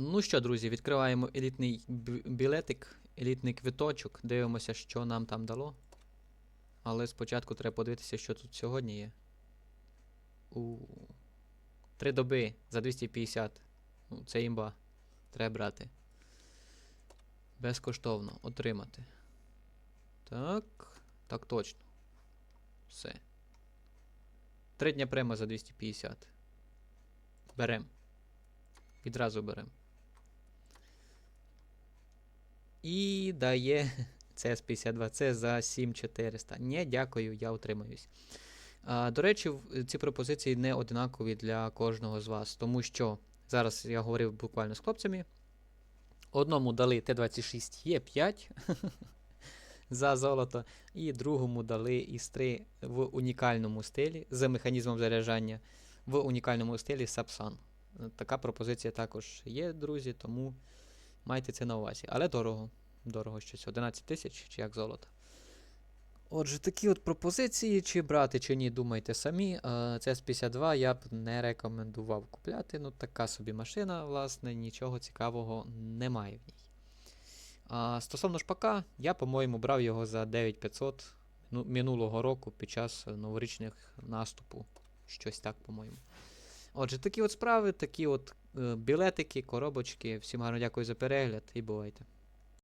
Ну що, друзі, відкриваємо елітний білетик, елітний квиточок. Дивимося, що нам там дало. Але спочатку треба подивитися, що тут сьогодні є. У. Три доби за 250. Ну, це імба. Треба брати. Безкоштовно отримати. Так. Так точно. Все. Три дня према за 250. Берем. Відразу берем. І дає CS52. Це за 7400. Ні, дякую, я утримаюсь. А, до речі, ці пропозиції не однакові для кожного з вас, тому що зараз я говорив буквально з хлопцями. Одному дали Т-26Е5 за золото, і другому дали ІС-3 в унікальному стилі з механізмом заряджання в унікальному стилі Сапсан. Е, Така пропозиція також є, друзі, тому майте це на увазі. Але дорого. Дорого щось. 11 тисяч чи як золото. Отже, такі от пропозиції, чи брати, чи ні, думайте самі. Це з 52 я б не рекомендував купляти. Ну, така собі машина, власне, нічого цікавого немає в ній. А, стосовно шпака, я, по-моєму, брав його за 9500 ну, минулого року під час новорічних наступу. Щось так, по-моєму. Отже, такі от справи, такі от е, білетики, коробочки. Всім гарно дякую за перегляд і бувайте.